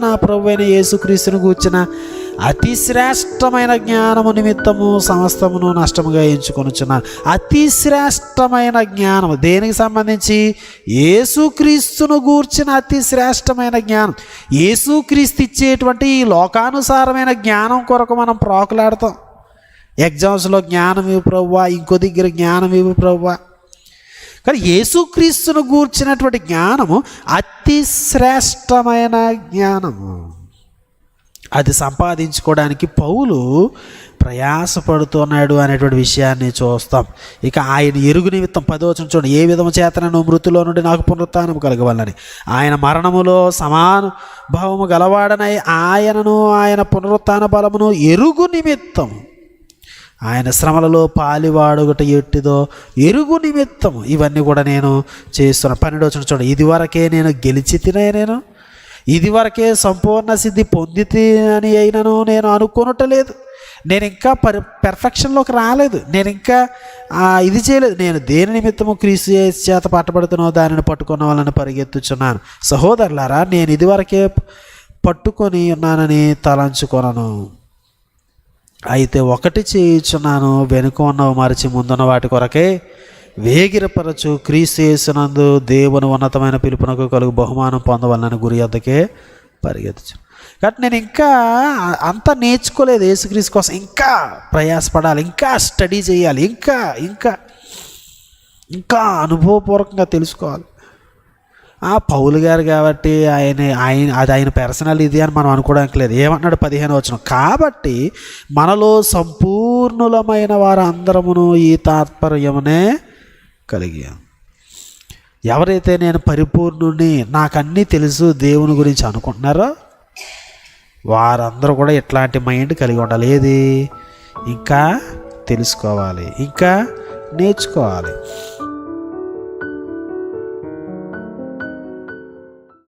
నా ప్రభు అయిన యేసుక్రీస్తును కూర్చిన అతి శ్రేష్టమైన జ్ఞానము నిమిత్తము సమస్తమును నష్టముగా ఎంచుకొనుచున్న అతి శ్రేష్టమైన జ్ఞానము. దేనికి సంబంధించి? యేసుక్రీస్తును గూర్చిన అతి శ్రేష్టమైన జ్ఞానం. యేసుక్రీస్తు ఇచ్చేటువంటి ఈ లోకానుసారమైన జ్ఞానం కొరకు మనం ప్రాకులాడతాం. ఎగ్జామ్స్లో జ్ఞానం ఇవి ప్రవ్వా ఇంకో దగ్గర జ్ఞానం ఇవి ప్రవ్వా కానీ యేసుక్రీస్తును గూర్చినటువంటి జ్ఞానము అతి శ్రేష్టమైన జ్ఞానము. అది సంపాదించుకోవడానికి పౌలు ప్రయాసపడుతున్నాడు అనేటువంటి విషయాన్ని చూస్తాం. ఇక ఆయన ఎరుగు నిమిత్తం పదవచనం చూడండి. ఏ విధము చేతనను మృతిలో నుండి నాకు పునరుత్నం కలగవాలని ఆయన మరణములో సమాన భావము గలవాడనై ఆయనను ఆయన పునరుత్న బలమును ఎరుగు నిమిత్తం ఆయన శ్రమలలో పాలివాడొకటి ఎట్టిదో ఎరుగు నిమిత్తం ఇవన్నీ కూడా నేను చేస్తున్నాను పన్నెండు వచ్చిన చూడ ఇదివరకే నేను గెలిచి తినే నేను ఇదివరకే సంపూర్ణ సిద్ధి పొందితే అని అయినను నేను అనుకొనటలేదు నేను ఇంకా పర్ పెర్ఫెక్షన్లోకి రాలేదు. నేను ఇంకా ఇది చేయలేదు. నేను దేని నిమిత్తము క్రీస్తు చేత పట్టబడుతున్నో దానిని పట్టుకున్న వాళ్ళని పరిగెత్తుచున్నాను. సహోదరులారా నేను ఇదివరకే పట్టుకొని ఉన్నానని తలంచుకొనను. అయితే ఒకటి చేయుచున్నాను వెనుక ఉన్నవి మరిచి ముందున్న వాటి కొరకే వేగిరపరచు క్రీస్తు చేసినందు దేవుని ఉన్నతమైన పిలుపునకు కలుగు బహుమానం పొందవలనని గురి వద్దకే పరిగెత్తచ్చు కాబట్టి నేను ఇంకా అంతా నేర్చుకోలేదు యేసుక్రీస్తు కోసం. ఇంకా ప్రయాసపడాలి ఇంకా స్టడీ చేయాలి ఇంకా ఇంకా ఇంకా అనుభవపూర్వకంగా తెలుసుకోవాలి. ఆ పౌలు గారు కాబట్టి ఆయన ఆయన అది ఆయన పర్సనల్ ఇది అని మనం అనుకోవడానికి లేదు. ఏమన్నాడు పదిహేను వచ్చిన కాబట్టి మనలో సంపూర్ణులమైన వారందరమును ఈ తాత్పర్యమునే కలిగి ఎవరైతే నేను పరిపూర్ణుని నాకు అన్నీ తెలుసు దేవుని గురించి అనుకుంటున్నారో వారందరూ కూడా ఇట్లాంటి మైండ్ కలిగి ఉండాలి. ఏది? ఇంకా తెలుసుకోవాలి. ఇంకా నేర్చుకోవాలి.